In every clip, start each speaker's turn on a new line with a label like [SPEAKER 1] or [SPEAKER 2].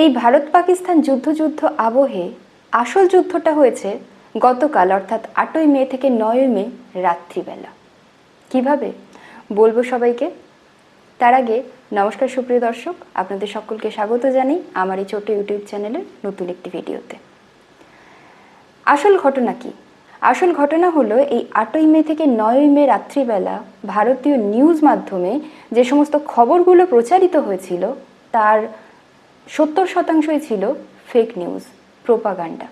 [SPEAKER 1] এই ভারত পাকিস্তান যুদ্ধ যুদ্ধ আবহে আসল যুদ্ধটা হয়েছে গতকাল, অর্থাৎ আটই মে থেকে নয়ই মে রাত্রিবেলা। কীভাবে? বলব সবাইকে। তার আগে নমস্কার সুপ্রিয় দর্শক, আপনাদের সকলকে স্বাগত জানাই আমার এই ছোট্ট ইউটিউব চ্যানেলের নতুন একটি ভিডিওতে। আসল ঘটনা কি? আসল ঘটনা হলো এই আটই মে থেকে নয়ই মে রাত্রিবেলা ভারতীয় নিউজ মাধ্যমে যে সমস্ত খবরগুলো প্রচারিত হয়েছিল, তার সত্তর শতাংশই ছিল ফেক নিউজ প্রোপাগান্ডা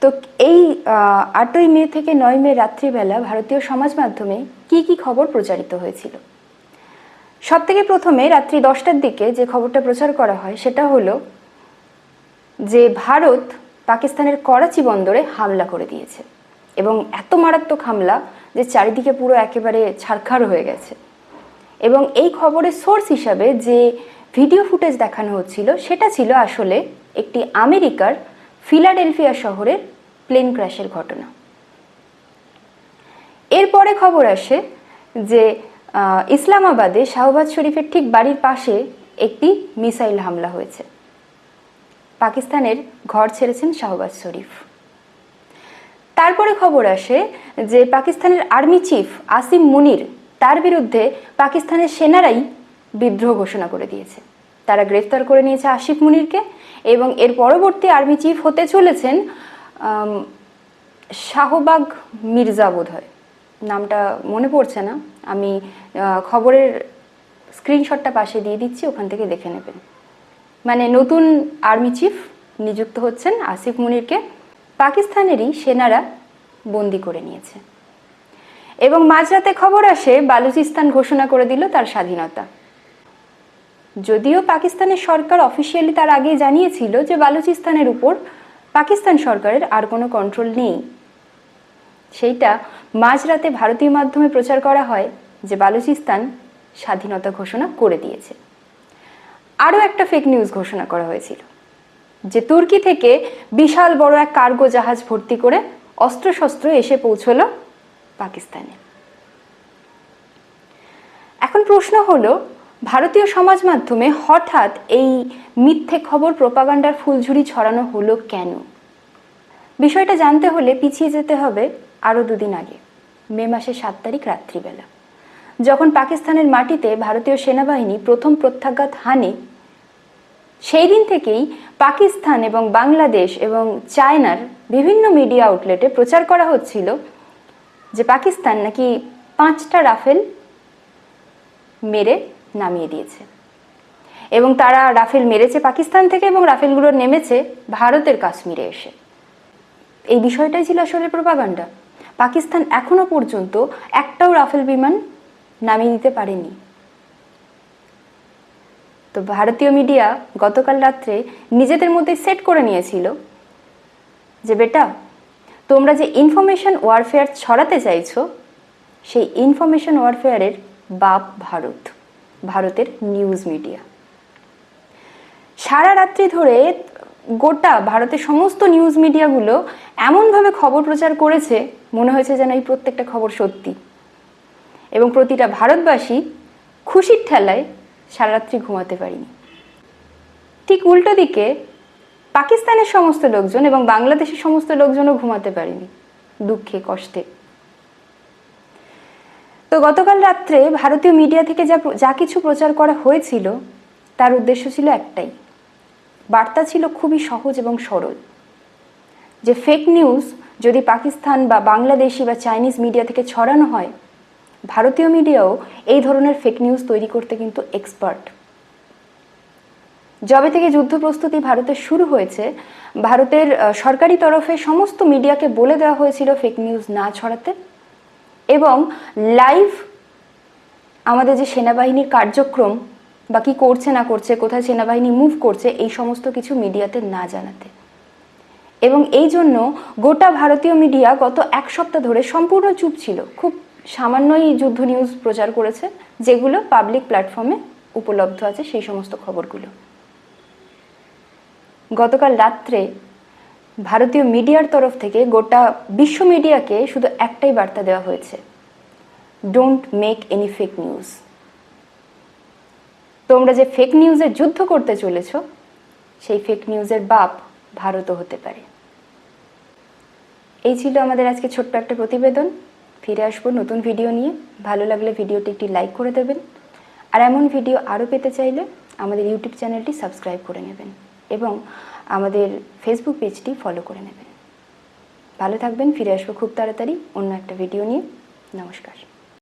[SPEAKER 1] তো এই আটই মে থেকে নয় মে রাত্রিবেলা ভারতীয় সমাজ মাধ্যমে কি কি খবর প্রচারিত হয়েছিল? সব থেকে প্রথমে রাত্রি দশটার দিকে যে খবরটা প্রচার করা হয় সেটা হলো যে ভারত পাকিস্তানের করাচি বন্দরে হামলা করে দিয়েছে এবং এত মারাত্মক হামলা যে চারিদিকে পুরো একেবারে ছারখার হয়ে গেছে। এবং এই খবরের সোর্স হিসাবে যে ভিডিও ফুটেজ দেখানো হচ্ছিল, সেটা ছিল আসলে একটি আমেরিকার ফিলাডেলফিয়া শহরের প্লেন ক্র্যাশের ঘটনা। এরপরে খবর আসে যে ইসলামাবাদে শাহবাজ শরীফের ঠিক বাড়ির পাশে একটি মিসাইল হামলা হয়েছে। পাকিস্তানের ঘর ছেড়েছেন শাহবাজ শরীফ। তারপরে খবর আসে যে, পাকিস্তানের আর্মি চিফ আসিম মুনির তার বিরুদ্ধে পাকিস্তানের সেনারাই বিদ্রোহ ঘোষণা করে দিয়েছে। তারা গ্রেফতার করে নিয়েছে আসিফ মুনিরকে এবং এর পরবর্তী আর্মি চিফ হতে চলেছেন শাহবাগ মির্জা বোধ হয় নামটা মনে পড়ছে না। আমি খবরের স্ক্রিনশটটা পাশে দিয়ে দিচ্ছি, ওখান থেকে দেখে নেবেন। মানে নতুন আর্মি চিফ নিযুক্ত হচ্ছেন আসিফ মুনিরকে পাকিস্তানেরই সেনারা বন্দি করে নিয়েছে। এবং মাঝরাতে খবর আসে, বালুচিস্তান ঘোষণা করে দিল তার স্বাধীনতা। যদিও পাকিস্তানের সরকার অফিসিয়ালি তার আগেই জানিয়েছিল যে বালুচিস্তানের উপর পাকিস্তান সরকারের আর কোনো কন্ট্রোল নেই। সেইটা মাঝরাতে ভারতীয় মাধ্যমে প্রচার করা হয় যে বালুচিস্তান স্বাধীনতা ঘোষণা করে দিয়েছে। আরও একটা ফেক নিউজ ঘোষণা করা হয়েছিল, যে তুর্কি থেকে বিশাল বড় এক কার্গো জাহাজ ভর্তি করে অস্ত্রশস্ত্র এসে পৌঁছলো পাকিস্তানে। এখন প্রশ্ন হলো ভারতীয় সমাজ মাধ্যমে হঠাৎ এই মিথ্যে খবর প্রপাগান্ডার ফুলঝুরি ছড়ানো হলো কেন? বিষয়টা জানতে হলে পিছিয়ে যেতে হবে আরও দুদিন আগে, মে মাসের সাত তারিখ রাত্রিবেলা। যখন পাকিস্তানের মাটিতে ভারতীয় সেনাবাহিনী প্রথম প্রত্যাঘাত হানে, সেই দিন থেকেই পাকিস্তান এবং বাংলাদেশ এবং চায়নার বিভিন্ন মিডিয়া আউটলেটে প্রচার করা হচ্ছিল যে পাকিস্তান নাকি পাঁচটা রাফেল মেরে নামিয়ে দিয়েছে। এবং তারা রাফেল মেরেছে পাকিস্তান থেকে এবং রাফেলগুলো নেমেছে ভারতের কাশ্মীরে এসে। এই বিষয়টাই ছিল আসলে প্রপাগান্ডা পাকিস্তান এখনও পর্যন্ত একটাও রাফেল বিমান নামিয়ে দিতে পারেনি। তো ভারতীয় মিডিয়া গতকাল রাত্রে নিজেদের মধ্যে সেট করে নিয়েছিল যে, বেটা, তোমরা যে ইনফরমেশন ওয়ারফেয়ার ছড়াতে চাইছো, সেই ইনফরমেশন ওয়ারফেয়ারের বাপ ভারত। ভারতের নিউজ মিডিয়া সারা রাত্রি ধরে গোটা ভারতের সমস্ত নিউজ মিডিয়াগুলো এমনভাবে খবর প্রচার করেছে, মনে হয়েছে যেন এই প্রত্যেকটা খবর সত্যি। এবং প্রতিটা ভারতবাসী খুশির ঠেলায় সারা রাত্রি ঘুমাতে পারিনি। ঠিক উল্টো দিকে পাকিস্তানের সমস্ত লোকজন এবং বাংলাদেশের সমস্ত লোকজনও ঘুমাতে পারেনি, দুঃখে, কষ্টে। তো গতকাল রাত্রে ভারতীয় মিডিয়া থেকে যা যা কিছু প্রচার করা হয়েছিল, তার উদ্দেশ্য ছিল একটাই। বার্তা ছিল খুবই সহজ এবং সরল। যে ফেক নিউজ যদি পাকিস্তান বা বাংলাদেশি বা চাইনিজ মিডিয়া থেকে ছড়ানো হয়, ভারতীয় মিডিয়াও এই ধরনের ফেক নিউজ তৈরি করতে কিন্তু এক্সপার্ট যবে থেকে যুদ্ধ প্রস্তুতি ভারতে শুরু হয়েছে, ভারতের সরকারি তরফে সমস্ত মিডিয়াকে বলে দেওয়া হয়েছিল ফেক নিউজ না ছড়াতে। এবং লাইভ আমাদের যে সেনাবাহিনীর কার্যক্রম বা কী করছে না করছে, কোথায় সেনাবাহিনী মুভ করছে, এই সমস্ত কিছু মিডিয়াতে না জানাতে। এবং এই জন্য গোটা ভারতীয় মিডিয়া গত এক সপ্তাহ ধরে সম্পূর্ণ চুপ ছিল। খুব সামান্যই যুদ্ধ নিউজ প্রচার করেছে, যেগুলো পাবলিক প্ল্যাটফর্মে উপলব্ধ আছে সেই সমস্ত খবরগুলো। গতকাল রাত্রে ভারতীয় মিডিয়ার তরফ থেকে গোটা বিশ্ব মিডিয়াকে শুধু একটাই বার্তা দেওয়া হয়েছে। Don't make any fake news তোমরা যে ফেক নিউজের যুদ্ধ করতে চলেছ, সেই ফেক নিউজের বাপ ভারতও হতে পারে। এই ছিল আমাদের আজকে ছোট্ট একটা প্রতিবেদন। ফিরে আসব নতুন ভিডিও নিয়ে। ভালো লাগলে ভিডিওটি একটি লাইক করে দেবেন। আর এমন ভিডিও আরও পেতে চাইলে আমাদের ইউটিউব চ্যানেলটি সাবস্ক্রাইব করে নেবেন। এবং আমাদের ফেসবুক পেজটি ফলো করে নেবেন। ভালো থাকবেন, ফিরে আসব খুব তাড়াতাড়ি অন্য একটা ভিডিও নিয়ে। নমস্কার।